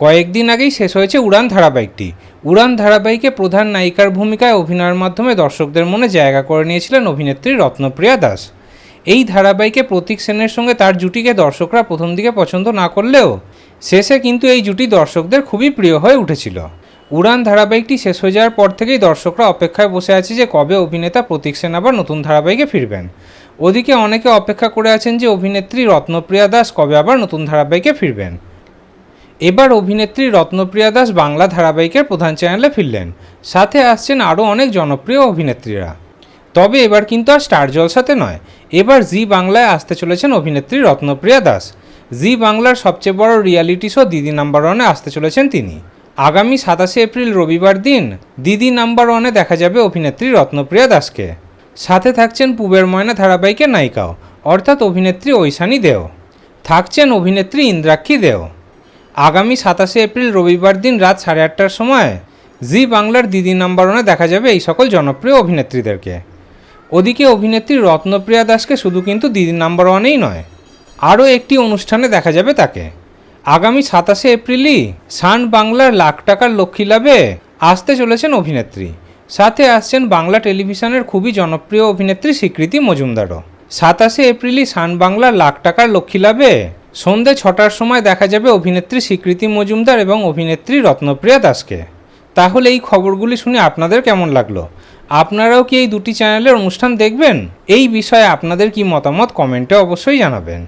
কয়েকদিন আগেই শেষ হয়েছে উড়ান ধারাবাহিকটি। উড়ান ধারাবাহিকে প্রধান নায়িকার ভূমিকায় অভিনয়ের মাধ্যমে দর্শকদের মনে জায়গা করে নিয়েছিলেন অভিনেত্রী রত্নপ্রিয়া দাস। এই ধারাবাহিকে প্রতীক সেনের সঙ্গে তার জুটিকে দর্শকরা প্রথম দিকে পছন্দ না করলেও শেষে কিন্তু এই জুটি দর্শকদের খুবই প্রিয় হয়ে উঠেছিল। উড়ান ধারাবাহিকটি শেষ হয়ে যাওয়ার পর থেকেই দর্শকরা অপেক্ষায় বসে আছে যে কবে অভিনেতা প্রতীক সেন আবার নতুন ধারাবাহিকে ফিরবেন। ওদিকে অনেকে অপেক্ষা করে আছেন যে অভিনেত্রী রত্নপ্রিয়া দাস কবে আবার নতুন ধারাবাহিকে ফিরবেন। এবার অভিনেত্রী রত্নপ্রিয়া দাস বাংলা ধারাবাহিকের প্রধান চ্যানেলে ফিরলেন। সাথে আসছেন আরও অনেক জনপ্রিয় অভিনেত্রীরা। তবে এবার কিন্তু আর স্টার জলসাতে নয়, এবার জি বাংলায় আসতে চলেছেন অভিনেত্রী রত্নপ্রিয়া দাস। জি বাংলার সবচেয়ে বড় রিয়ালিটি শো দিদি নাম্বার ওয়ানে আসতে চলেছেন তিনি। আগামী সাতাশে এপ্রিল রবিবার দিন দিদি নাম্বার ওয়ানে দেখা যাবে অভিনেত্রী রত্নপ্রিয়া দাসকে। সাথে থাকছেন পুবের ময়না ধারাবাহিকের নায়িকাও, অর্থাৎ অভিনেত্রী ঐশানী দেও। থাকছেন অভিনেত্রী ইন্দ্রাক্ষী দেও। আগামী সাতাশে এপ্রিল রবিবার দিন রাত সাড়ে আটটার সময় জি বাংলার দিদি নাম্বার ওয়ানে দেখা যাবে এই সকল জনপ্রিয় অভিনেত্রীদেরকে। ওদিকে অভিনেত্রী রত্নপ্রিয়া দাসকে শুধু কিন্তু দিদি নাম্বার ওয়ানেই নয়, আরও একটি অনুষ্ঠানে দেখা যাবে তাকে। আগামী সাতাশে এপ্রিলই সান বাংলার লাখ টাকার লক্ষ্মী লাভে আসতে চলেছেন অভিনেত্রী। সাথে আসছেন বাংলা টেলিভিশনের খুবই জনপ্রিয় অভিনেত্রী স্বীকৃতি মজুমদারও। সাতাশে এপ্রিলই সান বাংলার লাখ টাকার লক্ষ্মী লাভে সন্ধে ছটার সময় দেখা যাবে অভিনেত্রী স্বীকৃতি মজুমদার এবং অভিনেত্রী রত্নপ্রিয়া দাসকে। তাহলে এই খবরগুলি শুনে আপনাদের কেমন লাগল? আপনারাও কি এই দুটি চ্যানেলের অনুষ্ঠান দেখবেন? এই বিষয়ে আপনাদের কি মতামত কমেন্টে অবশ্যই জানাবেন।